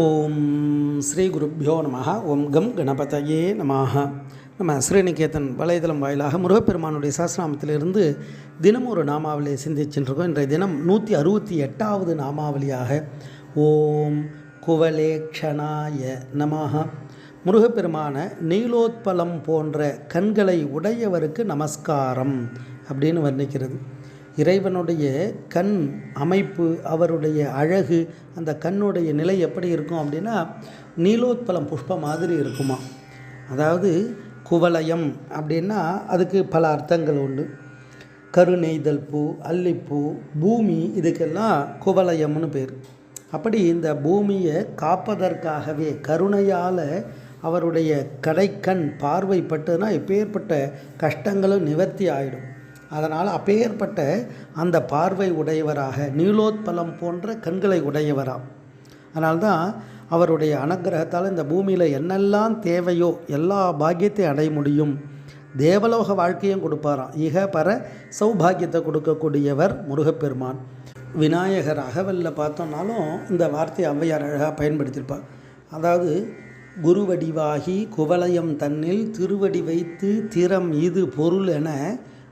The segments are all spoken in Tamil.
ஓம் ஸ்ரீ குருப்பியோ நம ஓம் கம் கணபதையே நமாக நம்ம ஸ்ரீநிகேதன் வலைதளம் வாயிலாக முருகப்பெருமானுடைய சாஸ்திராமத்திலிருந்து தினம் ஒரு நாமாவளியை சிந்திச்சுருக்கோம் இன்றைய தினம் நூற்றி அறுபத்தி எட்டாவது நாமாவளியாக ஓம் குவலேக்ஷனாய நமாக முருகப்பெருமான நீலோத்பலம் போன்ற கண்களை உடையவருக்கு நமஸ்காரம் அப்படின்னு வர்ணிக்கிறது. இறைவனுடைய கண் அமைப்பு அவருடைய அழகு அந்த கண்ணுடைய நிலை எப்படி இருக்கும் அப்படின்னா நீலோத்பலம் புஷ்பம் மாதிரி இருக்குமா? அதாவது குவலயம் அப்படின்னா அதுக்கு பல அர்த்தங்கள் உண்டு. கருநெய்தல் பூ அல்லிப்பூ பூமி இதுக்கெல்லாம் குவலயம்னு பேர். அப்படி இந்த பூமியை காப்பதற்காகவே கருணையால் அவருடைய கடைக்கண் பார்வைப்பட்டதுன்னா எப்பேற்பட்ட கஷ்டங்களும் நிவர்த்தி ஆகிடும் அதனால் அப்பேற்பட்ட அந்த பார்வை உடையவராக நீலோத்பலம் போன்ற கண்களை உடையவராம். அதனால்தான் அவருடைய அனுகிரகத்தால் இந்த பூமியில் என்னெல்லாம் தேவையோ எல்லா பாக்கியத்தையும் அடைய முடியும். தேவலோக வாழ்க்கையும் கொடுப்பாராம். இக பர சௌபாகியத்தை கொடுக்கக்கூடியவர் முருகப்பெருமான். விநாயகர் அகவல்ல பார்த்தோம்னாலும் இந்த வார்த்தையை ஔவையார் அழகாக பயன்படுத்தியிருப்பார். அதாவது குருவடிவாகி குவலயம் தன்னில் திருவடி வைத்து திறம் இது பொருள் என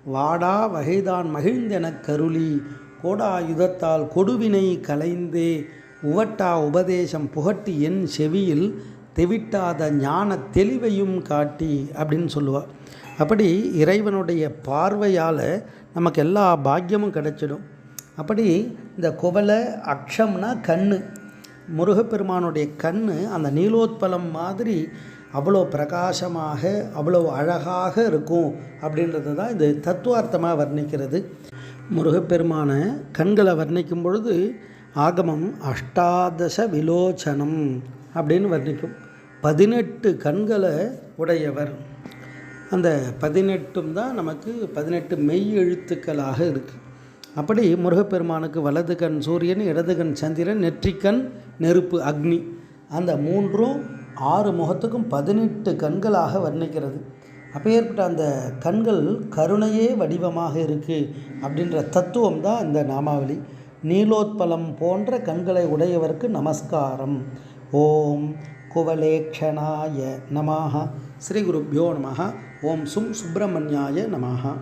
வாடா வகைதான் மகிழ்ந்தெனக் கருளி கோடாயுதத்தால் கொடுவினை கலைந்தே உவட்டா உபதேசம் புகட்டி என் செவியில் தெவிட்டாத ஞான தெளிவையும் காட்டி அப்படின்னு சொல்லுவாள் அப்படி இறைவனுடைய பார்வையால் நமக்கு எல்லா பாக்கியமும் கிடைச்சிடும். அப்படி இந்த குவலை அக்ஷம்னா கண் முருகப்பெருமானுடைய கண் அந்த நீலோத்பலம் மாதிரி அவ்வளோ பிரகாசமாக அவ்வளோ அழகாக இருக்கும் அப்படின்றது தான் இது தத்துவார்த்தமாக வர்ணிக்கிறது. முருகப்பெருமான கண்களை வர்ணிக்கும் பொழுது ஆகமம் அஷ்டாதச விலோச்சனம் அப்படின்னு வர்ணிக்கும். பதினெட்டு கண்களை உடையவர். அந்த பதினெட்டும் தான் நமக்கு பதினெட்டு மெய் எழுத்துக்களாக இருக்குது அப்படி முருகப்பெருமானுக்கு வலது கண் சூரியன் இடது கண் சந்திரன் நெற்றிக்கண் நெருப்பு அக்னி. அந்த மூன்றும் ஆறு முகத்துக்கும் பதினெட்டு கண்களாக வர்ணிக்கிறது. அப்பேற்பட்ட அந்த கண்கள் கருணையே வடிவமாக இருக்குது அப்படின்ற தத்துவம் தான் இந்த நாமாவளி. நீலோத்பலம் போன்ற கண்களை உடையவருக்கு நமஸ்காரம். ஓம் குவலேக்ஷனாய நமாக ஸ்ரீ குருப்யோ நமஹா. ஓம் சும் சுப்பிரமணியாய நமஹா.